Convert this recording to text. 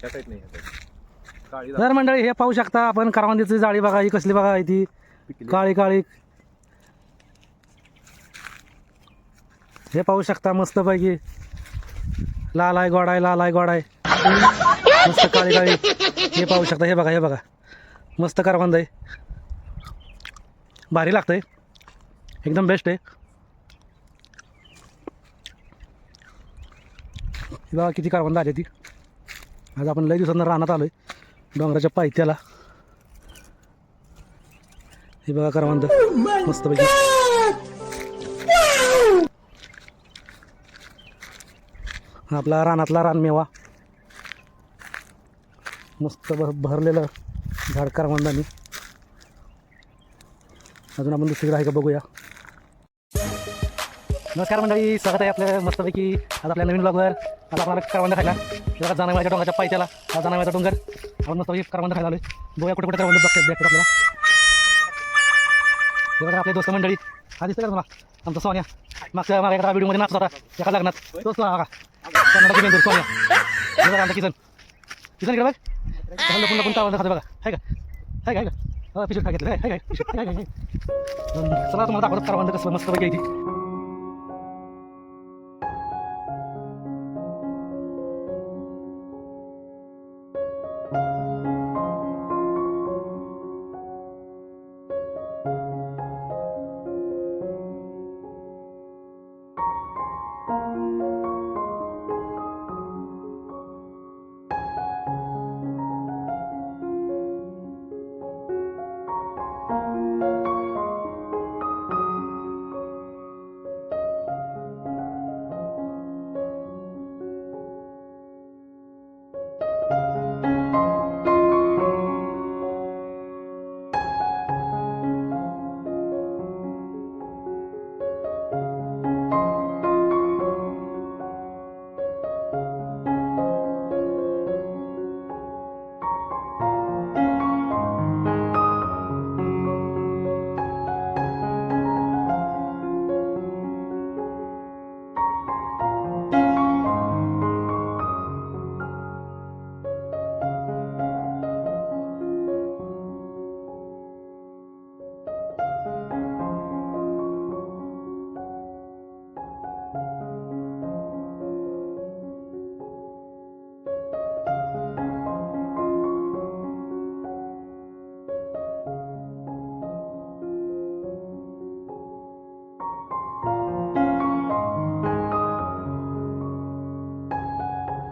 त्या नाही. काळी तर मंडळी हे पाहू शकता आपण करवंदीची जाळी बघा ही कसली बघा ही ती. काळी काळी. हे पाहू शकता मस्त पैकी लाल आहे गोड आहे लाल आहे गोड आहे. मस्त काळी काळी. हे पाहू शकता हे बघा हे बघा. मस्त करवंद आहे. भारी लागतंय. एकदम बेस्ट आहे. बघा किती करवंद आली ती. आज आपण लय दिवसांना रानात आलोय. डोंगराच्या पायथ्याला. हे बघा करवंद. मस्तपैकी. आपला रानातला रानमेवा. मस्त भरलेलं झाड करवंदानी. अजून आपण दुसरीकडे आहे का बघूया. नमस्कार मंडळी स्वागत आहे आपल्या मस्तपैकी. आज आपल्या नवीन ब्लॉगवर आज आपल्याला करवंद खायला. जरा जाणवायच्या डोंगाच्या पायथ्याला. आज जाणवायचा डोंगर. आपण मस्तपैकी करवंद खायला आलोय. बघूया कुठे कुठे करवंद बघतात भेटतात आपल्याला. हे बघा आपले दोस्त मंडळी. हा दिसतं का तुम्हाला? आमचा सोन्या. मागच्या मागे एका व्हिडिओमध्ये नाचत होता. एका लग्नात. तोच तो बघा. कर्नाटकी मेंदूर सोन्या. हे बघा आमचा किसन. किसन इकडे बघ. पुन्हा पुन्हा लपून करवंद खाते बघा. हाय का? हाय का हाय का? पिशूट खा घेतलं? हाय काय चला तुम्हाला दाखवतो करवंद कसं मस्त पैकी आहे ती.